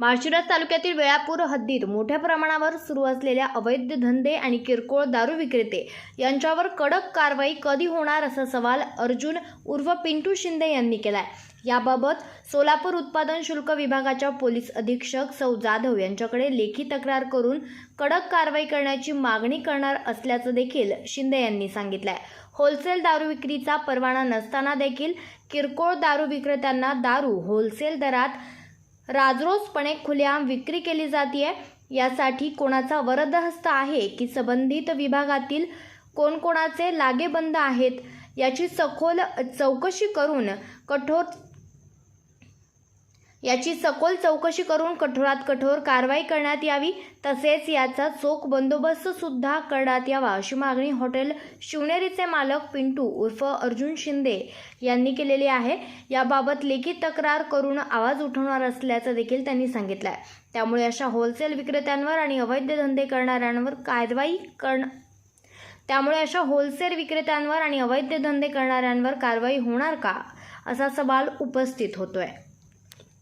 माळशिरस तालुक्यातील वेळापूर हद्दीत मोठ्या प्रमाणावर सुरू असलेल्या अवैध धंदे आणि किरकोळ दारू विक्रेते यांच्यावर कडक कारवाई कधी होणार असा सवाल अर्जुन उर्फ पिंटू शिंदे यांनी केला आहे याबाबत सोलापूर उत्पादन शुल्क विभागाच्या पोलीस अधीक्षक सौ जाधव यांच्याकडे लेखी तक्रार करून कडक कारवाई करण्याची मागणी करणार असल्याचं देखील शिंदे यांनी सांगितलंय. होलसेल दारू विक्रीचा परवाना नसताना देखील किरकोळ दारू विक्रेत्यांना दारू होलसेल दरात राजरोसपणे खुलेआम विक्री केली जाते यासाठी कोणाचा वरदहस्त आहे की संबंधित विभागातील कोणकोणाचे लागेबंद आहेत याची सखोल चौकशी करून कठोर याची सखोल चौकशी करून कठोरात कठोर कारवाई करण्यात यावी तसेच याचा चोख बंदोबस्त सुद्धा करण्यात यावा अशी मागणी हॉटेल शिवनेरीचे मालक पिंटू उर्फ अर्जुन शिंदे यांनी केलेली आहे. याबाबत लेखी तक्रार करून आवाज उठवणार असल्याचं देखील त्यांनी सांगितलं आहे त्यामुळे अशा होलसेल विक्रेत्यांवर आणि अवैध धंदे करणाऱ्यांवर कारवाई करण त्यामुळे अशा होलसेल विक्रेत्यांवर आणि अवैध धंदे करणाऱ्यांवर कारवाई होणार का? असा सवाल उपस्थित होतोय.